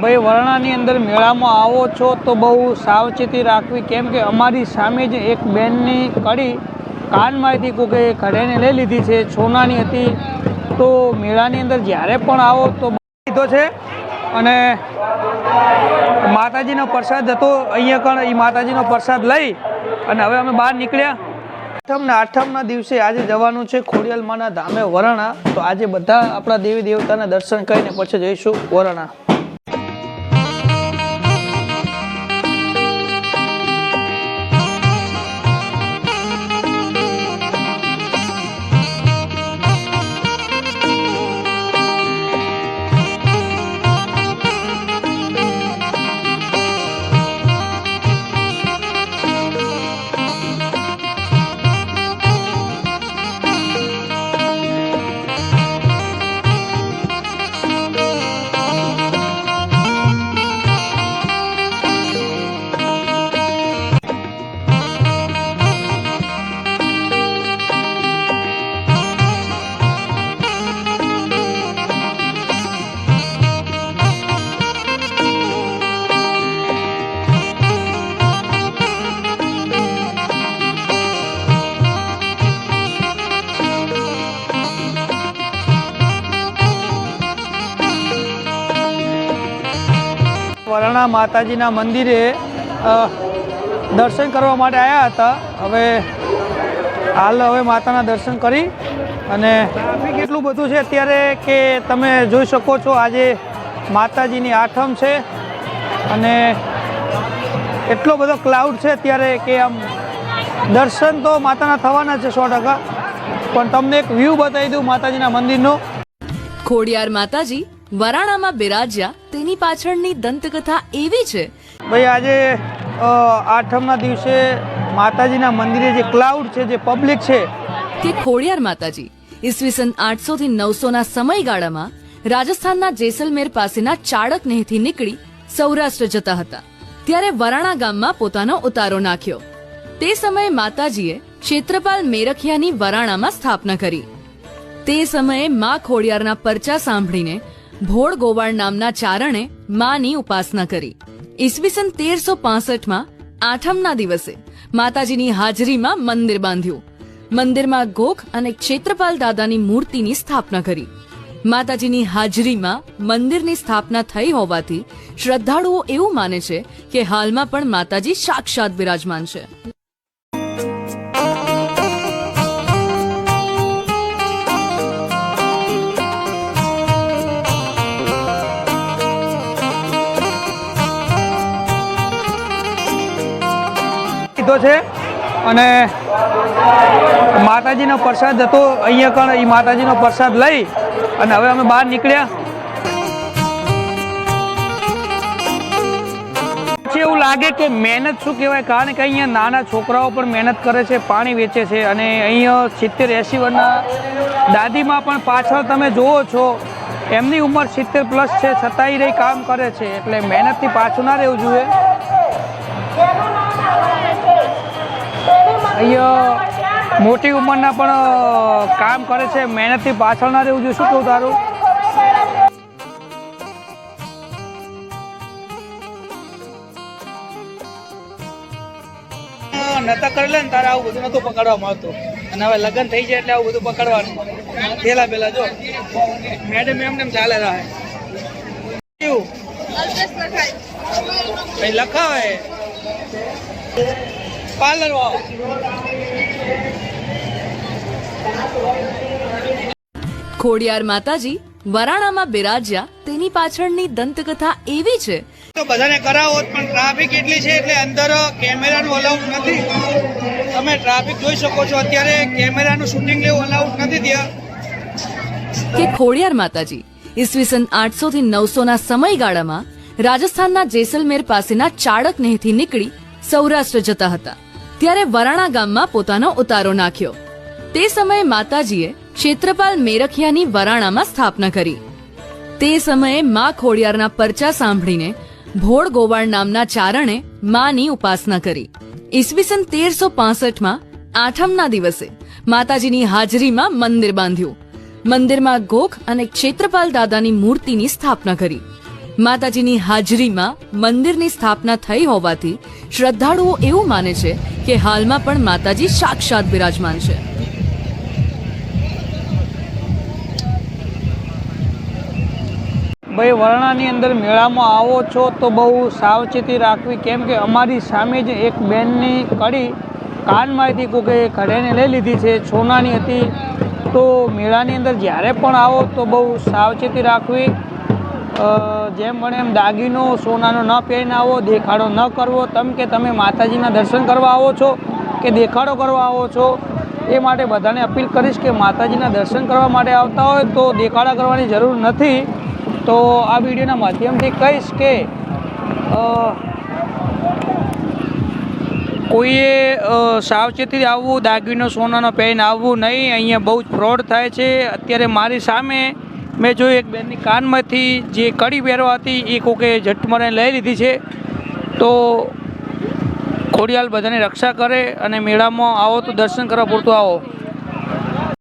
ભાઈ, વરણાની અંદર મેળામાં આવો છો તો બહુ સાવચેતી રાખવી. કેમ કે અમારી સામે જ એક બેનની કડી કાનમાંથી કોકે કઢાઈને લઈ લીધી છે, સોનાની હતી. તો મેળાની અંદર જ્યારે પણ આવો તો લીધો છે. અને માતાજીનો પ્રસાદ હતો, અહીંયા કણ એ માતાજીનો પ્રસાદ લઈ અને હવે અમે બહાર નીકળ્યા. આઠમના આઠમના દિવસે આજે જવાનું છે ખોડિયાલમાના ધામે વરણા. તો આજે બધા આપણા દેવી દેવતાના દર્શન કરીને પછી જઈશું વરણા. વરણા માતાજીના મંદિરે દર્શન કરવા માટે આવ્યા હતા. હવે હાલ હવે માતાના દર્શન કરી અને ટ્રાફિક એટલું બધું છે અત્યારે કે તમે જોઈ શકો છો આજે માતાજીની આઠમ છે અને એટલો બધો ક્લાઉડ છે અત્યારે કે આમ દર્શન તો માતાના થવાના છે સો ટકા. પણ તમને એક વ્યૂ બતાવી દઉં માતાજીના મંદિરનો. ખોડિયાર માતાજી વરાણામાં બિરાજ્યા તેની પાછળની દંતકથા એવી છે. ભાઈ આજે આઠમના દિવસે માતાજીના મંદિરે જે ક્લાઉડ છે જે પબ્લિક છે કે ખોડિયાર માતાજી ઈસવીસન આઠસો થી નવસો ના સમયગાળામાં રાજસ્થાનના જેસલમેર પાસેના ચાળકનેહથી નીકળી સૌરાષ્ટ્ર જતા હતા. ત્યારે વરાણા ગામમાં પોતાનો ઉતારો નાખ્યો. તે સમયે માતાજીએ ક્ષેત્રપાલ મેરખિયાની વરાણામાં સ્થાપના કરી. તે સમયે મા ખોડિયારના પરચા સાંભળીને ભોળ ગોવાળ નામના ચારણે માની ઉપાસના કરી. ઈસવીસન તેરસો પાસઠમાં આઠમના દિવસે માતાજીની હાજરીમાં મંદિર બાંધ્યું. મંદિરમાં ગોખ અને ક્ષેત્રપાલ દાદાની મૂર્તિની સ્થાપના કરી. માતાજીની હાજરીમાં મંદિરની સ્થાપના થઈ હોવાથી શ્રદ્ધાળુઓ એવું માને છે કે હાલમાં પણ માતાજી સાક્ષાત બિરાજમાન છે. લીધો છે. અને માતાજીનો પ્રસાદ હતો. અહીંયા કણ એ માતાજીનો પ્રસાદ લઈ અને હવે અમે બહાર નીકળ્યા. પછી એવું લાગે કે મહેનત શું કહેવાય? કારણ કે અહીંયા નાના છોકરાઓ પણ મહેનત કરે છે, પાણી વેચે છે અને અહીંયા સિત્તેર એંસી વર્ષના દાદીમાં પણ પાછળ તમે જુઓ છો, એમની ઉંમર સિત્તેર પ્લસ છે, છતાંય રહી કામ કરે છે. એટલે મહેનતથી પાછું ના રહેવું જોઈએ. અહીંયા મોટી ઉંમરના પણ કામ કરે છે. મહેનતથી પાછળ ના રહેવું જોઈએ. શું કહું તારું? નતા કરી લે ને તારે આવું બધું નતું પકડવામાં આવતું. અને હવે લગ્ન થઈ જાય એટલે આવું બધું પકડવાનું. પેલા પેલા જો. મેડમ એમને એમ ચાલે રહે. કઈ લખાવે? પાર્લર ખોડિયાર માતાજી વરાણામાં બિરાજ્યા તેની પાછળની દંતકથા એવી છે. તો બધાને કરાવો પણ ટ્રાફિક એટલી છે એટલે અંદર કેમેરાનું અલાઉડ નથી. તમે ટ્રાફિક જોઈ શકો છો અત્યારે કેમેરાનું શૂટિંગ લેવું અલાઉડ નથી ત્યાં. કે ખોડિયાર માતાજી ઈસવીસન આઠસો થી નવસો ના સમયગાળામાં રાજસ્થાનના જેસલમેર પાસેના ચાળકનેહથી નીકળી સૌરાષ્ટ્ર જતા હતા. ત્યારે વરાણા ગામમાં પોતાનો ઉતારો નાખ્યો. તે સમયે માતાજીએ ક્ષેત્રપાલ મેરખિયાની વરાણામાં સ્થાપના કરી. તે સમયે મા ખોડિયારના પરચા સાંભળીને ભોળ ગોવાળ નામના ચારણે માની ઉપાસના કરી. ઈસવીસન તેરસો પાસઠમાં આઠમના દિવસે માતાજીની હાજરીમાં મંદિર બાંધ્યું. મંદિરમાં ગોખ અને ક્ષેત્રપાલ દાદાની મૂર્તિની સ્થાપના કરી. માતાજીની હાજરીમાં મંદિરની સ્થાપના થઈ હોવાથી શ્રદ્ધાળુઓ એવું માને છે કે હાલમાં પણ માતાજી સાક્ષાત બિરાજમાન છે. ભાઈ, વરણાની અંદર મેળામાં આવો છો તો બહુ સાવચેતી રાખવી. કેમ કે અમારી સામે જ એક બેનની કડી કાનમાંથી કોકે કઢાઈને લઈ લીધી છે, સોનાની હતી. તો મેળાની અંદર જ્યારે પણ આવો તો બહુ સાવચેતી રાખવી. જેમ બને એમ દાગીનો સોનાનો ન પહેરીને આવો, દેખાડો ન કરવો, તમ કે તમે માતાજીના દર્શન કરવા આવો છો કે દેખાડો કરવા આવો છો, એ માટે બધાને અપીલ કરીશ કે માતાજીના દર્શન કરવા માટે આવતા હોય તો દેખાડા કરવાની જરૂર નથી. તો આ વિડીયોના માધ્યમથી કહીશ કે કોઈએ સાવચેતી આવવું, દાગીનો સોનાનો પહેરીને આવવું નહીં, અહીંયા બહુ જ ફ્રોડ થાય છે. અત્યારે મારી સામે મેં જોયું એક બેનની કાનમાંથી જે કડી પહેરવા હતી, એ કોકે ઝટમરાઈને લઈ લીધી છે. તો ખોડિયાલ બધાની રક્ષા કરે અને મેળામાં આવો તો દર્શન કરવા પૂરતું આવો.